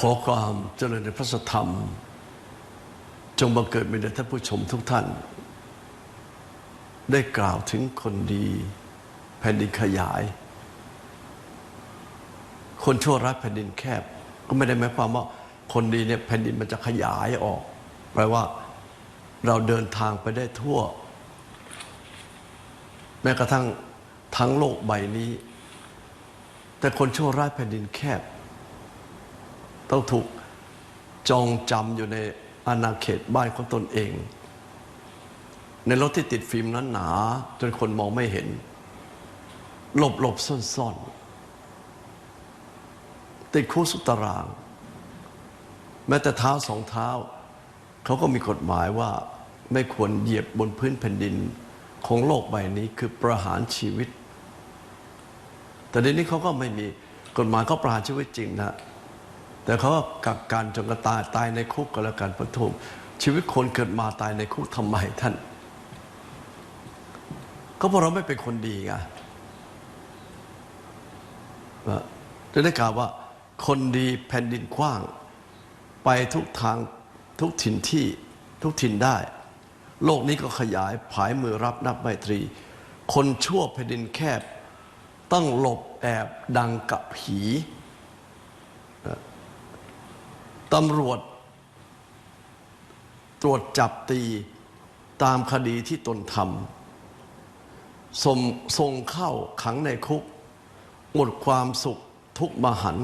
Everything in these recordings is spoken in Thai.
ขอความเจริญในพระธรรม จงบังเกิดมีแด่ท่านผู้ชมทุกท่าน ได้กล่าวถึงคนดีแผ่นดินขยาย คนชั่วรักแผ่นดินแคบ ก็ไม่ได้หมายความว่าคนดีเนี่ยแผ่นดินมันจะขยายออก แปลว่าเราเดินทางไปได้ทั่ว แม้กระทั่งทั้งโลกใบนี้ แต่คนชั่วร้ายแผ่นดินแคบ ต้องถูกจองจำอยู่ในอาณาเขตบ้านของตนเอง ในรถที่ติดฟิล์มนั้นหนา จนคนมองไม่เห็น หลบหลบซ่อนซ่อนติดคุกสุตาราง แม้แต่เท้าสองเท้า เขาก็มีกฎหมายว่าไม่ควรเหยียบบนพื้นแผ่นดินของโลกใบนี้คือประหารชีวิต แต่เดี๋ยวนี้เขาก็ไม่มีกฎหมายเขาประหารชีวิตจริงนะ แต่เขากักกันจนกระตายตายในคุกก็แล้วกันพระทุมชีวิตคนเกิดมาตายในคุกทำไมท่าน ก็เพราะเราไม่เป็นคนดีไงจะได้กล่าวว่าคนดีแผ่นดินกว้าง ไปทุกทางทุกถิ่นที่ทุกถิ่นได้ โลกนี้ก็ขยายผายมือรับนับไมตรี คนชั่วแผ่นดินแคบ ต้องหลบแอบดังกับผี ตำรวจ ตรวจจับตีตามคดีที่ตนทำส่งส่งเข้าขังในคุก หมดความสุขทุกมหัน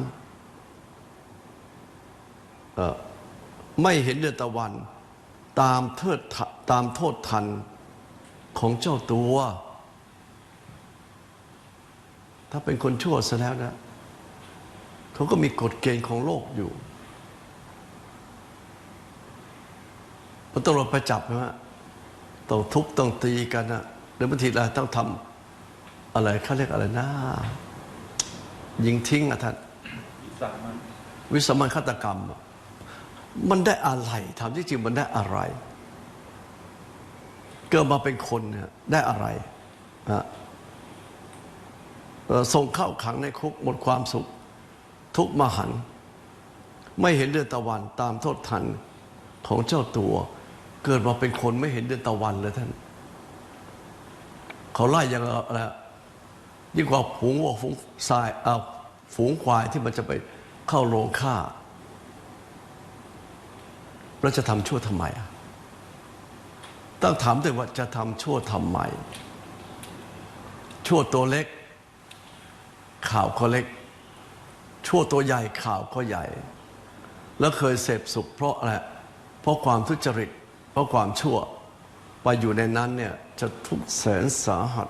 ไม่เห็นเดือนตะวัน ตามเทิดตามโทษทันของเจ้าตัว ถ้าเป็นคนชั่วซะแล้วนะเขาก็มีกฎเกณฑ์ของโลกอยู่ มันต้องเราไปจับใช่ไหมต้องทุบต้องตีกันนะหรือบางทีเราต้องทำอะไรเขาเรียกอะไรนะยิงทิ้งอะท่านวิสามันฆาตกรรม มันได้อะไรถามจริงๆมันได้อะไร เกิดมาเป็นคนเนี่ยได้อะไรนะส่งเข้าขังในคุกหมดความสุข ทุกมหัน ไม่เห็นเดือนตะวันตามโทษทันของเจ้าตัว เกิดมาเป็นคนไม่เห็นเดือนตะวันเลยท่าน เขาไล่ยังอะไรยิ่งกว่าฝูงวัวฝูงทรายเอาฝูงควายที่มันจะไปเข้าโรงฆ่าเราจะทำชั่วทำไมอะต้องถามด้วยว่าจะทำชั่วทำไม ชั่วตัวเล็ก ข่าวก็เล็ก ชั่วตัวใหญ่ข่าวก็ใหญ่ แล้วเคยเสพสุขเพราะอะไรเพราะความทุจริต เพราะความชั่วไปอยู่ในนั้นเนี่ยจะทุกข์แสนสาหัส